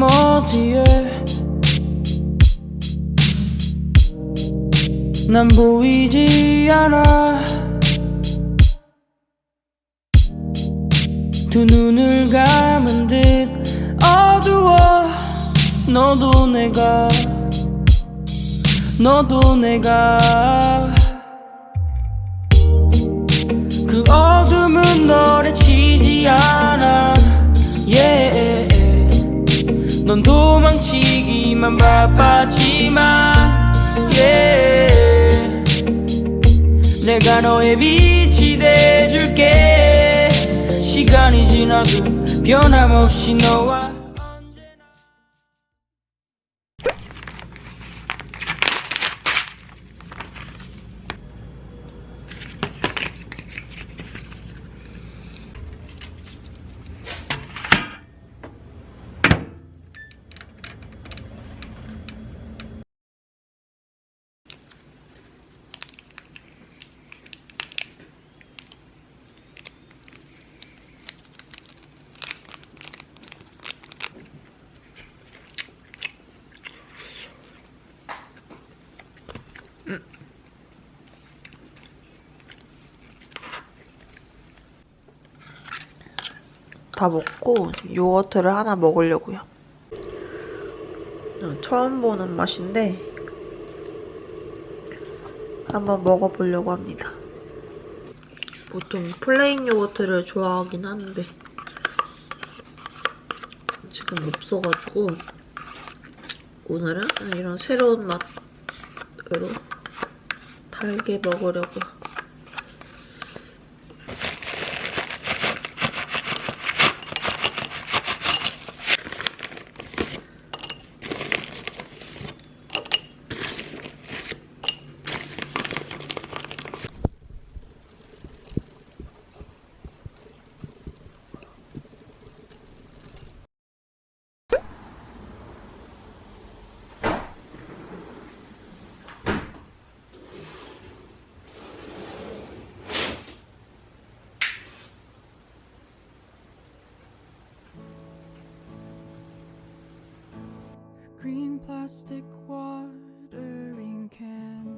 어디에? 난 보이지 않아. 두 눈을 감은 듯 어두워. 너도 내가 너도 내가. 그 어둠은 너를 치지 않아 넌 도망치기만 바빴지만 yeah. 내가 너의 빛이 돼줄게 시간이 지나도 변함없이 너와 다 먹고 요거트를 하나 먹으려고요. 어, 처음 보는 맛인데 한번 먹어보려고 합니다. 보통 플레인 요거트를 좋아하긴 하는데 지금 없어가지고 오늘은 이런 새로운 맛으로 달게 먹으려고 green plastic watering can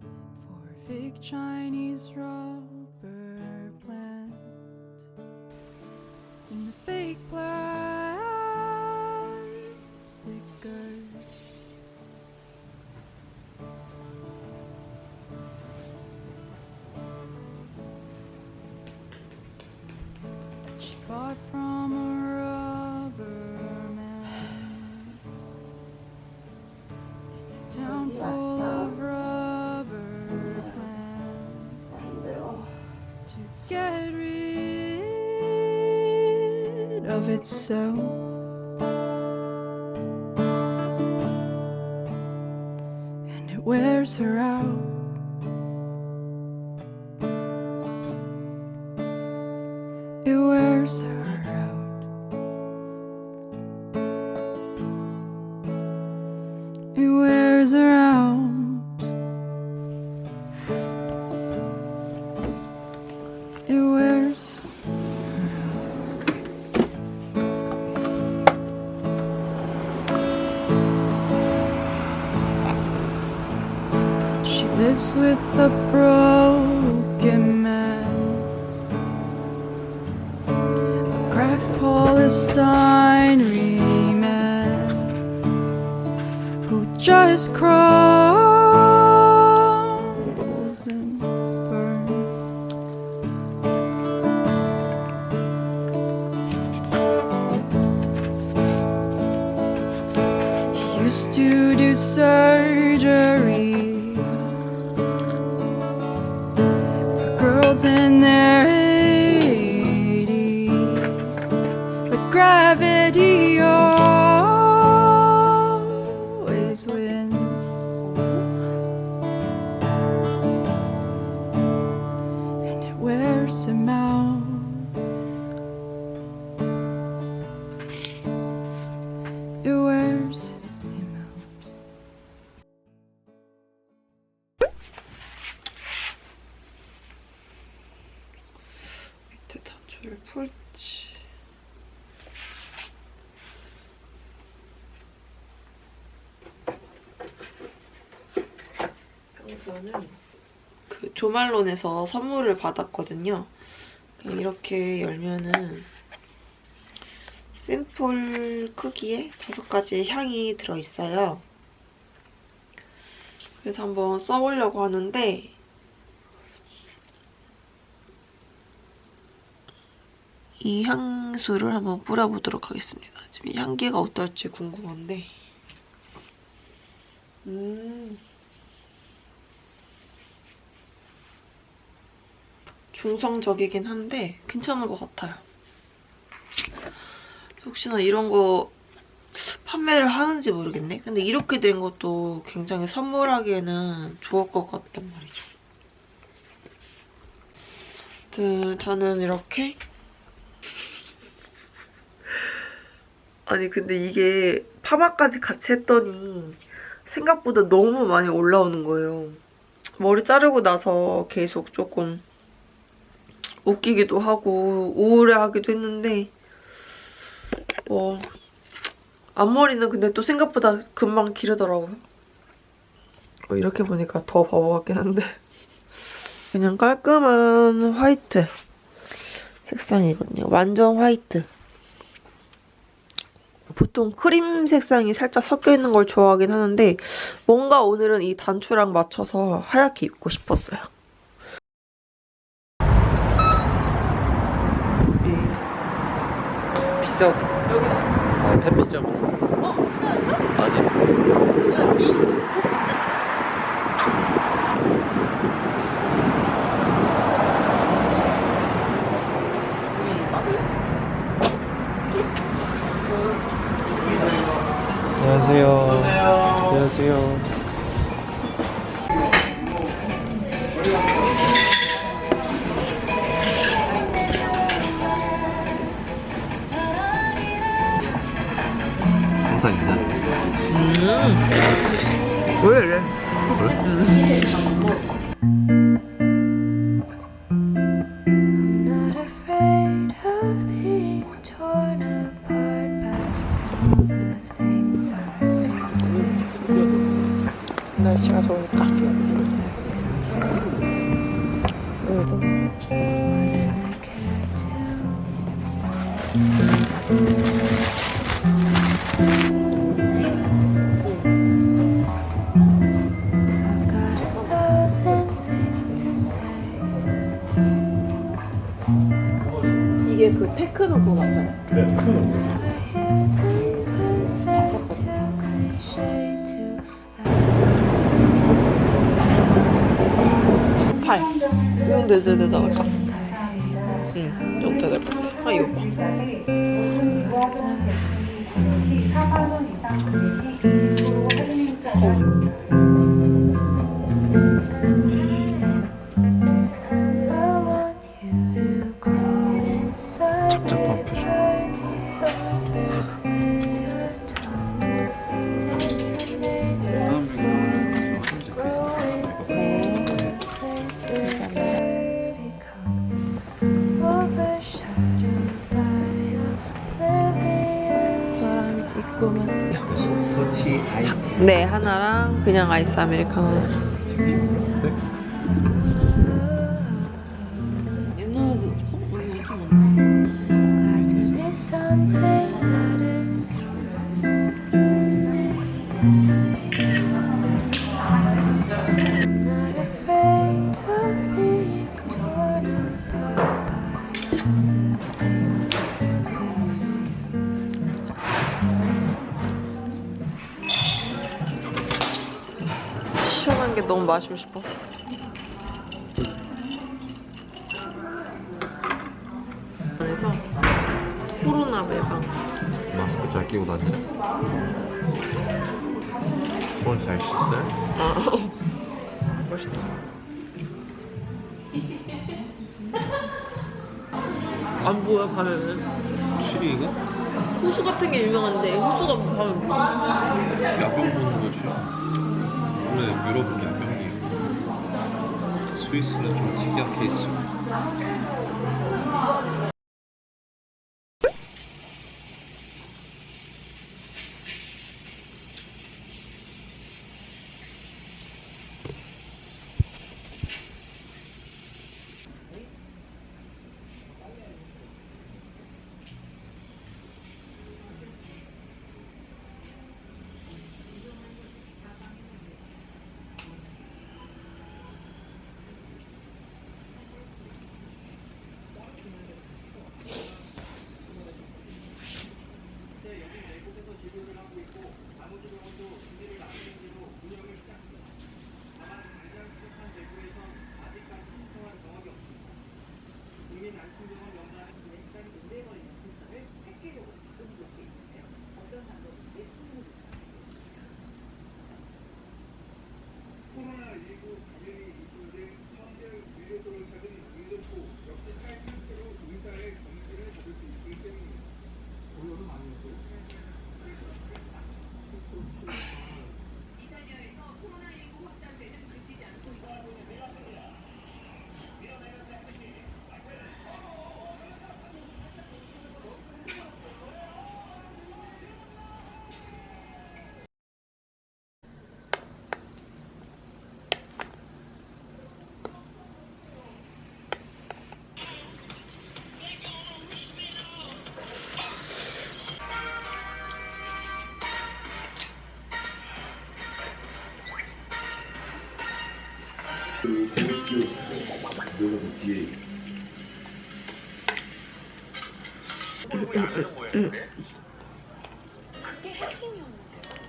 for fake Chinese rubber Town full of rubber plants to get rid of itself. And it wears her out. It wears out. It wears. She lives with a broken man. A crack polystyrene Christ cross. 저는 그 조말론에서 선물을 받았거든요. 이렇게 열면은 샘플 크기에 다섯 가지의 향이 들어있어요. 그래서 한번 써보려고 하는데 이 향수를 한번 뿌려보도록 하겠습니다. 지금 이 향기가 어떨지 궁금한데 음 중성적이긴 한데 괜찮은 것 같아요. 혹시나 이런 거 판매를 하는지 모르겠네. 근데 이렇게 된 것도 굉장히 선물하기에는 좋을 것 같단 말이죠. 아무튼 저는 이렇게 아니 근데 이게 파마까지 같이 했더니 생각보다 너무 많이 올라오는 거예요. 머리 자르고 나서 계속 조금 웃기기도 하고 우울해하기도 했는데 뭐 앞머리는 근데 또 생각보다 금방 기르더라고요. 어, 이렇게 보니까 더 바보 같긴 한데 그냥 깔끔한 화이트 색상이거든요. 완전 화이트. 보통 크림 색상이 살짝 섞여 있는 걸 좋아하긴 하는데 뭔가 오늘은 이 단추랑 맞춰서 하얗게 입고 싶었어요. 피자 여기다. 아 햇피자 먹 어? 피자였어? 아니 미스트 안녕하세요. 안녕하세요. 항상 왜 이래? I'm 이건 나갈까? I hate myself. 응, 이거 될것 같아. 아 이거 봐. I 네 하나랑 그냥 아이스 아메리카노 너무 마시고 싶었어. 그래서 코로나 예방. 마스크 잘 끼고 다니네 손잘 씻어요? 아, 멋있다. 안 보여 밤에는. 실이 이거? 호수 같은 게 유명한데 호수가 밤에. 야경 보는 거지 원래 유럽은 스위스는 좀 특이한 케이스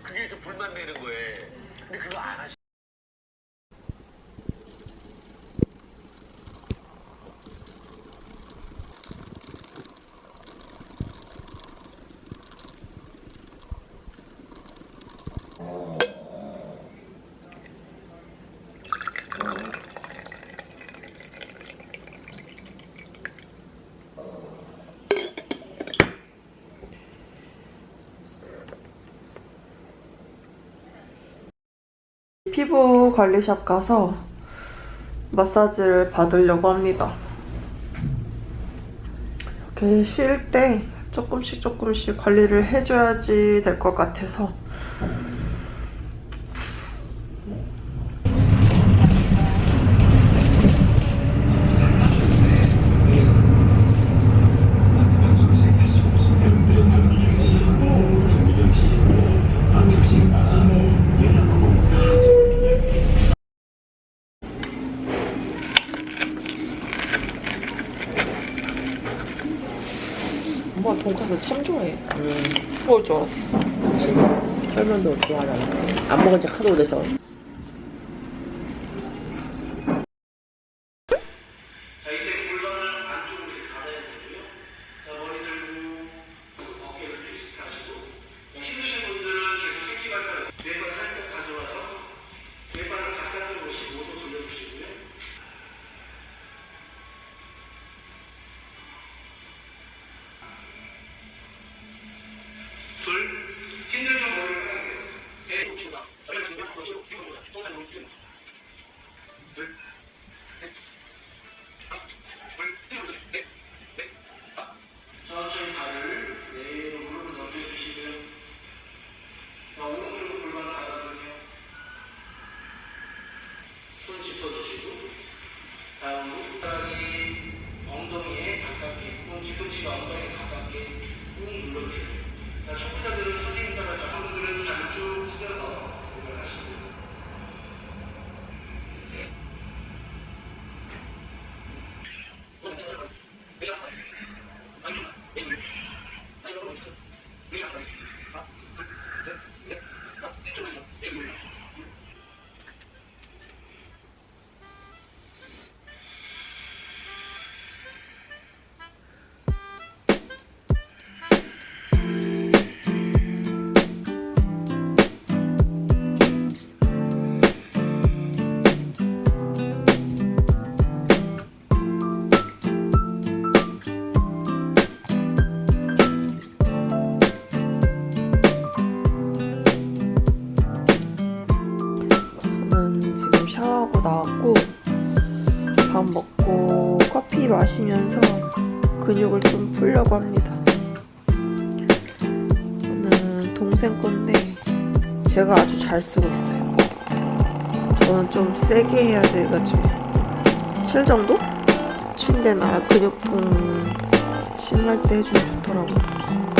그게 좀 불만 내는 거예요. 근데 그거 안 하시. 피부 관리샵 가서 마사지를 받으려고 합니다. 이렇게 쉴 때 조금씩 조금씩 관리를 해줘야지 될 것 같아서 엄마 돈까스 참 좋아해. 먹을 줄 알았어. 할머니도 좋아하잖아. 안 먹은 지 하도 오래서. 잘 쓰고 있어요. 저는 좀 세게 해야 돼가지고 7 정도? 7인데 나 근육통 심할 때 해주면 좋더라고요.